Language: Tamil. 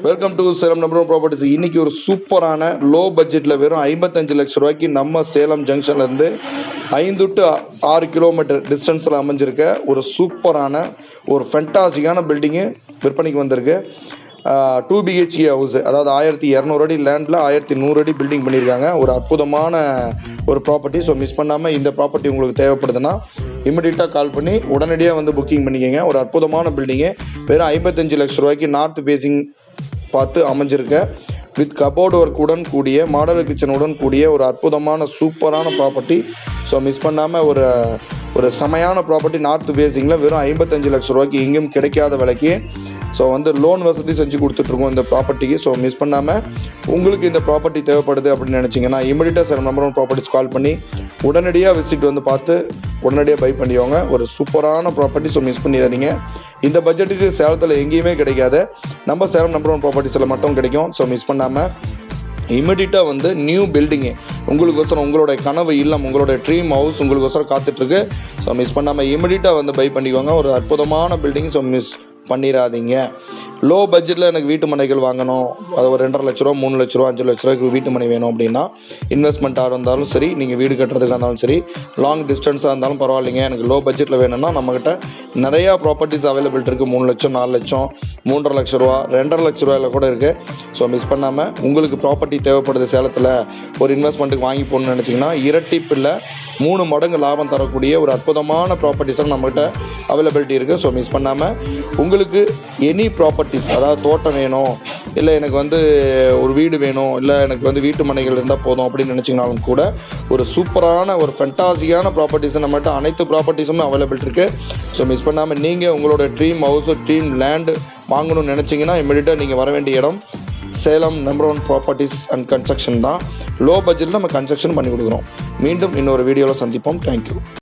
Welcome to Salem number properties இன்னைக்கு ஒரு சூப்பரான லோ பட்ஜெட்டில் வெறும் ஐம்பத்தஞ்சு லட்ச ரூபாய்க்கு நம்ம சேலம் ஜங்ஷன்ல இருந்து ஐந்து டு ஆறு கிலோமீட்டர் டிஸ்டன்ஸில் அமைஞ்சிருக்க ஒரு சூப்பரான ஒரு ஃபென்டாசிக்கான பில்டிங்கு விற்பனைக்கு வந்திருக்கு. டூ பிஹெச்கே ஹவுஸ் அதாவது ஆயிரத்தி இரநூறு அடி லேண்டில் ஆயிரத்தி நூறு அடி பில்டிங் பண்ணியிருக்காங்க. ஒரு அற்புதமான ஒரு ப்ராப்பர்ட்டி ஸோ மிஸ் பண்ணாமல் இந்த ப்ராப்பர்ட்டி உங்களுக்கு தேவைப்படுதுன்னா இமிடியட்டாக கால் பண்ணி உடனடியாக வந்து புக்கிங் பண்ணிக்கோங்க. ஒரு அற்புதமான பில்டிங்கு வெறும் ஐம்பத்தஞ்சு லட்ச ரூபாய்க்கு நார்த் ஃபேஸிங் பார்த்து அமைஞ்சிருக்க. வித் கபோர்டு ஒர்க்குடன் கூடிய மாடல் கிச்சனுடன் கூடிய ஒரு அற்புதமான சூப்பரான ப்ராப்பர்ட்டி ஸோ மிஸ் பண்ணாமல் ஒரு ஒரு செமையான ப்ராப்பர்ட்டி நார்த் பேசிங்கில் வெறும் ஐம்பத்தஞ்சு லட்ச ரூபாய்க்கு எங்கேயும் கிடைக்காத விலைக்கு ஸோ வந்து லோன் வசதி செஞ்சு கொடுத்துட்ருக்கோம் இந்த ப்ராப்பர்ட்டிக்கு ஸோ மிஸ் பண்ணாமல் உங்களுக்கு இந்த ப்ராப்பர்ட்டி தேவைப்படுது அப்படின்னு நினச்சிங்கன்னா இமீடியட்டாக sir number one properties call பண்ணி உடனடியாக விசிட் வந்து பார்த்து உடனடியாக பை பண்ணிக்கோங்க. ஒரு சூப்பரான ப்ராப்பர்ட்டி ஸோ மிஸ் பண்ணிடாதீங்க. இந்த பட்ஜெட்டுக்கு சேலத்தில் எங்கேயுமே கிடைக்காது. நம்ம சேலம் நம்பர் ஒன் ப்ராப்பர்ட்டிஸில் மட்டும் கிடைக்கும். ஸோ மிஸ் பண்ணாமல் இமிடியட்டாக வந்து நியூ பில்டிங்கு உங்களுக்கோசரம் உங்களுடைய கனவு இல்லம் உங்களுடைய ட்ரீம் ஹவுஸ் உங்களுக்கோசரம் காத்துட்ருக்கு. ஸோ மிஸ் பண்ணாமல் இமிடியட்டாக வந்து பை பண்ணிக்கோங்க. ஒரு அற்புதமான பில்டிங் ஸோ மிஸ் பண்ணிடாதீங்க லோ பட்ஜெட்டில் எனக்கு வீட்டு மனைகள் வாங்கணும். அது ஒரு ரெண்டரை லட்ச ரூபா மூணு லட்ச ரூபா அஞ்சு லட்ச ரூபாய்க்கு வீட்டு மனை வேணும் அப்படின்னா இன்வெஸ்ட்மெண்ட்டாக இருந்தாலும் சரி நீங்கள் வீடு கட்டுறதுக்காக இருந்தாலும் சரி லாங் டிஸ்டன்ஸாக இருந்தாலும் பரவாயில்லைங்க. எனக்கு லோ பட்ஜெட்டில் வேணும்னா நம்மக்கிட்ட நிறையா ப்ராப்பர்ட்டிஸ் அவைலபிள் இருக்குது மூணு லட்சம் நாலு லட்சம். மூன்றரை லட்ச ரூபா ரெண்டரை லட்ச ரூபாயில் கூட இருக்குது ஸோ மிஸ் பண்ணாமல் உங்களுக்கு ப்ராப்பர்ட்டி தேவைப்படுது சேலத்தில் ஒரு இன்வெஸ்ட்மெண்ட்டுக்கு வாங்கி போகணும்னு நினச்சிங்கன்னா இரட்டிப்பில் மூணு மடங்கு லாபம் தரக்கூடிய ஒரு அற்புதமான ப்ராப்பர்ட்டிஸும் நம்மகிட்ட அவைலபிலிட்டி இருக்குது ஸோ மிஸ் பண்ணாமல் உங்களுக்கு எனி ப்ராப்பர்ட்டிஸ் அதாவது தோட்டம் வேணும் இல்லை எனக்கு வந்து ஒரு வீடு வேணும் இல்லை எனக்கு வந்து வீட்டு மனைகள் இருந்தால் போதும் அப்படின்னு நினச்சிங்கனாலும் கூட ஒரு சூப்பரான ஒரு ஃபென்டாசியான ப்ராப்பர்ட்டிஸ் நம்மகிட்ட அனைத்து ப்ராப்பர்ட்டிஸுமே அவைலபிள் இருக்குது ஸோ மிஸ் பண்ணாமல் நீங்கள் உங்களோட ட்ரீம் ஹவுஸ் ட்ரீம் லேண்டு வாங்கணும்னு நினச்சிங்கன்னா இம்மிடியட்டாக நீங்கள் வர வேண்டிய இடம் Salem number one properties and construction தான். லோ பட்ஜெட்டில் நம்ம கன்ஸ்ட்ரக்ஷன் பண்ணி கொடுக்குறோம். மீண்டும் இன்னொரு வீடியோவில் சந்திப்போம். தேங்க்யூ